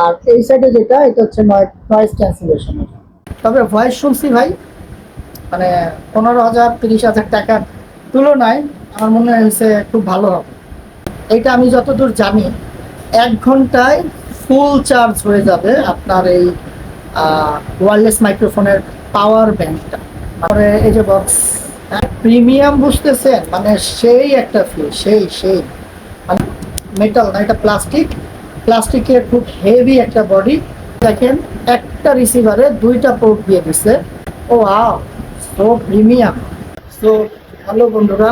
আর এই সাইডে যেটা, এটা হচ্ছে নয়েজ ক্যান্সেলেশন তবে ভয়েস শুনছি ভাই মানে পনেরো হাজার, তিরিশ হাজার টাকার তুলনায় আমার মনে হয়েছে খুব ভালো হবে। এটা আমি যতদূর জানি, এক ঘন্টায় ফুল চার্জ হয়ে যাবে আপনার এই ওয়্যারলেস মাইক্রোফোনের পাওয়ার ব্যাংকটা তারপরে এই যে বক্স প্রিমিয়াম বুঝতেছেন? মানে সেই একটা ফিল সেই সেই। মানে মেটাল না, এটা প্লাস্টিক প্লাস্টিকের খুব হেভি একটা বডি দেখেন, একটা রিসিভারে দুইটা পোর্ট দিয়ে দিছে। ও আও সো প্রিমিয়াম সো হ্যালো বন্ধুরা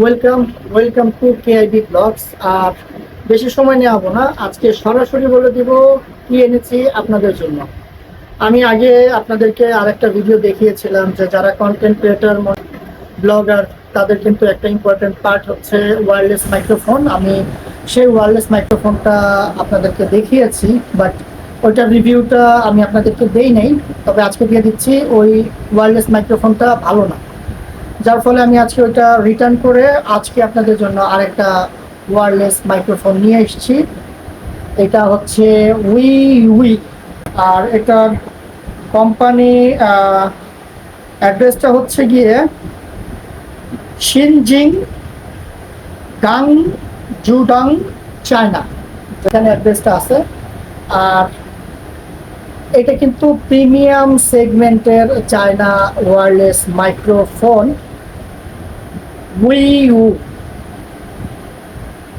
welcome welcome to KIB blogs আর বেশি সময় নেওয়া হব না, আজকে সরাসরি বলে দিব কি এনেছি আপনাদের জন্য। আমি আগে আপনাদেরকে আর একটা ভিডিও দেখিয়েছিলাম যে যারা কন্টেন্ট ক্রিয়েটার ব্লগার তাদের কিন্তু একটা ইম্পর্টেন্ট পার্ট হচ্ছে ওয়্যারলেস মাইক্রোফোন আমি সেই ওয়্যারলেস মাইক্রোফোনটা আপনাদেরকে দেখিয়েছি বাট ওইটার রিভিউটা আমি আপনাদেরকে দেই নাই, তবে আজকে দিয়ে দিচ্ছি, ওই ওয়্যারলেস মাইক্রোফোনটা ভালো না। যার ফলে আমি আজকে ওইটা রিটার্ন করে আজকে আপনাদের জন্য আরেকটা ওয়্যারলেস মাইক্রোফোন নিয়ে এসেছি। এটা হচ্ছে উই উই আর এটার কোম্পানি অ্যাড্রেসটা হচ্ছে গিয়ে শিনজিং গাং জুডং, চায়না। যেখানে অ্যাড্রেসটা আছে। আর এটা কিন্তু প্রিমিয়াম সেগমেন্টের চায়না ওয়ারলেস মাইক্রোফোন। উইউ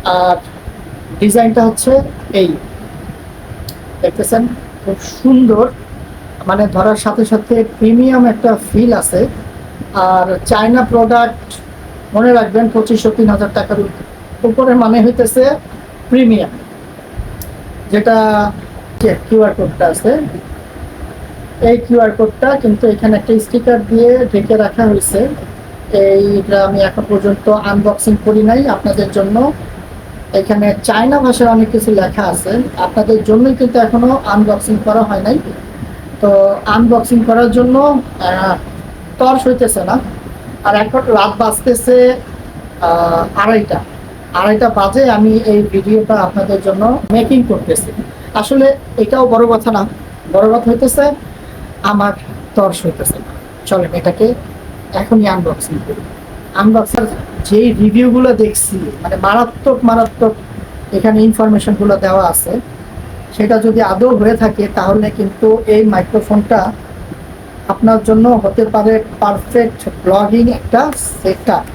আর ডিজাইনটা হচ্ছে এই। দেখতেছেন, খুব সুন্দর। মানে ধরার সাথে সাথে প্রিমিয়াম একটা ফিল আছে। আর চায়না প্রোডাক্ট, মনে রাখবেন, পঁচিশশো, তিন হাজার টাকার উপরে মানে হইতেছে প্রিমিয়াম, যেটা কিউআর কোডটা আছে, এই কিউআর কোডটা কিন্তু এখানে একটা স্টিকার দিয়ে ঢেকে রাখা হয়েছে। এইটা আমি এখন পর্যন্ত আনবক্সিং করি নাই। আপনাদের জন্য এখানে চায়না ভাষায় অনেক কিছু লেখা আছে। আপনাদের জন্যই কিন্তু এখনও আনবক্সিং করা হয় নাই। তো আনবক্সিং করার জন্য তর্স হইতেছে না। আর এখন রাত বাঁচতেছে আড়াইটা। আড়াইটা বাজে আমি এই ভিডিওটা আপনাদের জন্য মেকিং করতেছি। আসলে এটাও বড় কথা না, বড় কথা হইতেছে আমার তর্স হইতেছে না। চলেন এটাকে এখনই আনবক্সিং করি। আনবক্সার যে রিভিউগুলো দেখছি মানে মারাত্মক মারাত্মক এখানে ইনফরমেশনগুলো দেওয়া আছে, সেটা যদি আদৌ হয়ে থাকে, তাহলে কিন্তু এই মাইক্রোফোনটা আপনার জন্য হতে পারে পারফেক্ট ব্লগিং একটা সেটআপ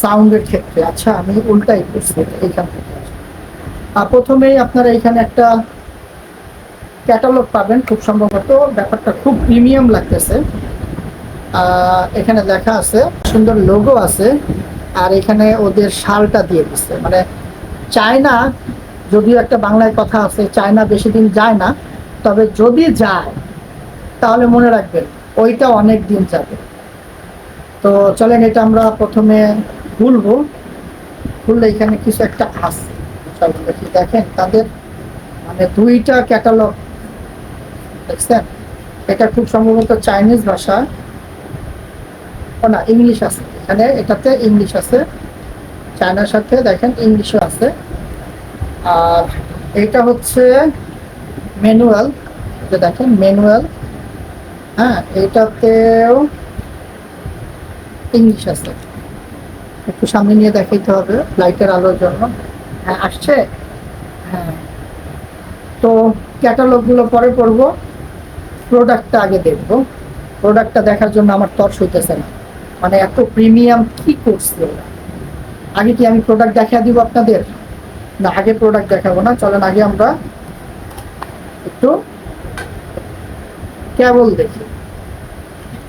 সাউন্ডের ক্ষেত্রে। আচ্ছা আমি উল্টাই করছি, এইখান থেকে। প্রথমেই আপনারা এখানে একটা ক্যাটালগ পাবেন খুব সম্ভবত। ব্যাপারটা খুব প্রিমিয়াম লাগতেছে। এখানে লেখা আছে, সুন্দর লোগো আছে, আর এখানে ওদের শালটা দিয়ে দিচ্ছে মানে চায়না, যদিও একটা বাংলায় কথা আছে, চায়না বেশি দিন যায় না, তবে যদি যায়, তাহলে মনে রাখবেন, ওইটা অনেক দিন যাবে। তো চলেন, এটা আমরা প্রথমে খুলবো। খুললে এখানে কিছু একটা আছে। দেখেন, তাদের মানে দুইটা ক্যাটালগ দেখছেন? এটা খুব সম্ভবত চাইনিজ ভাষা। ও না, ইংলিশ আছে। এখানে এটাতে ইংলিশ আছে, চায়নার সাথে দেখেন ইংলিশও আছে। আর এটা হচ্ছে ম্যানুয়াল। যে দেখেন, ম্যানুয়াল। হ্যাঁ এটাতেও ইংলিশ আছে। একটু সামনে নিয়ে দেখাইতে হবে লাইটের আলোর জন্য। হ্যাঁ আসছে? হ্যাঁ। তো ক্যাটালগুলো পরে পড়ব। প্রোডাক্টটা আগে দেখব। প্রোডাক্টটা দেখার জন্য আমার তর্স হইতেছে না। মানে এত প্রিমিয়াম কি করছে ওরা? আগে কি আমি প্রোডাক্ট দেখা দিব আপনাদের? না, আগে প্রোডাক্ট দেখাবো না। চলেন, আগে আমরা একটু ক্যাবল দেখি।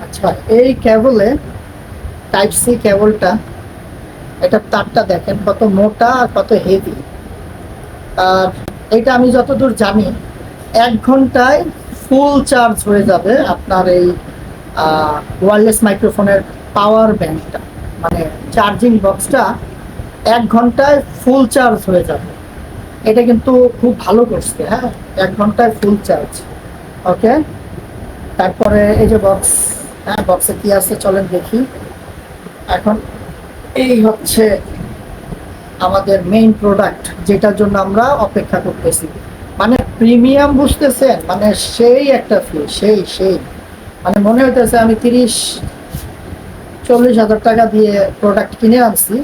আচ্ছা এই কেবলে টাইপ সি কেবলটা, এটা তারটা দেখেন কত মোটা আর কত হেভি আর এটা আমি যতদূর জানি, এক ঘন্টায় ফুল চার্জ হয়ে যাবে আপনার এই ওয়্যারলেস মাইক্রোফোনের পাওয়ার ব্যাংকটা মানে চার্জিং বক্সটা এক ঘন্টায় ফুল চার্জ হয়ে যাবে। এটা কিন্তু খুব ভালো করছে হ্যাঁ? এক ঘন্টায় ফুল চার্জ ওকে তারপরে এই যে বক্স হ্যাঁ বক্সে কি আছে চলেন দেখি। এখন এই হচ্ছে আমাদের মেইন প্রোডাক্ট যেটার জন্য আমরা অপেক্ষা করতেছি। মানে প্রিমিয়াম বুঝতেছেন? মানে সেই একটা ফি সেই সেই। মানে মনে হইতেছে আমি তিরিশ, চল্লিশ হাজার টাকা দিয়ে প্রোডাক্ট কিনে আনছি।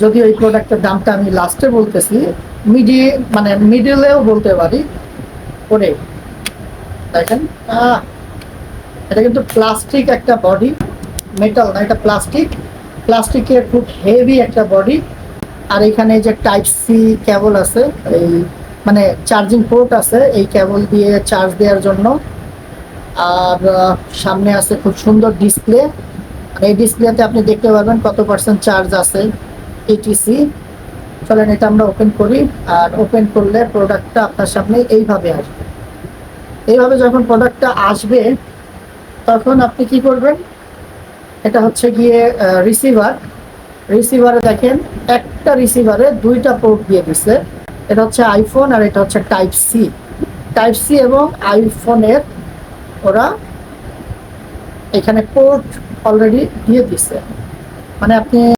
যদি ওই প্রোডাক্টের দামটা আমি লাস্টে বলতেছি মিডি মানে মিডিলেও বলতে পারি করে দেখেন এটা কিন্তু প্লাস্টিক একটা বডি মেটাল না, এটা প্লাস্টিক প্লাস্টিকের খুব হেভি একটা বডি আর এখানে যে টাইপ সি কেবল আছে, এই মানে চার্জিং পোর্ট আছে, এই কেবল দিয়ে চার্জ দেওয়ার জন্য। আর সামনে আছে খুব সুন্দর ডিসপ্লে এই ডিসপ্লেতে আপনি দেখতে পারবেন কত পার্সেন্ট চার্জ আছে এটিসি চলেন, এটা আমরা ওপেন করি। আর ওপেন করলে প্রোডাক্টটা আপনার সামনে এইভাবে আসবে। এইভাবে যখন প্রোডাক্টটা আসবে, তখন আপনি কি করবেন? এটা হচ্ছে গিয়ে রিসিভার রিসিভারে দেখেন, একটা রিসিভারে দুইটা পোর্ট দিয়ে দিছে। এটা হচ্ছে আইফোন আর এটা হচ্ছে টাইপ সি টাইপ সি এবং আইফোনের ওরা এখানে পোর্ট অলরেডি দিয়ে দিছে। মানে আপনি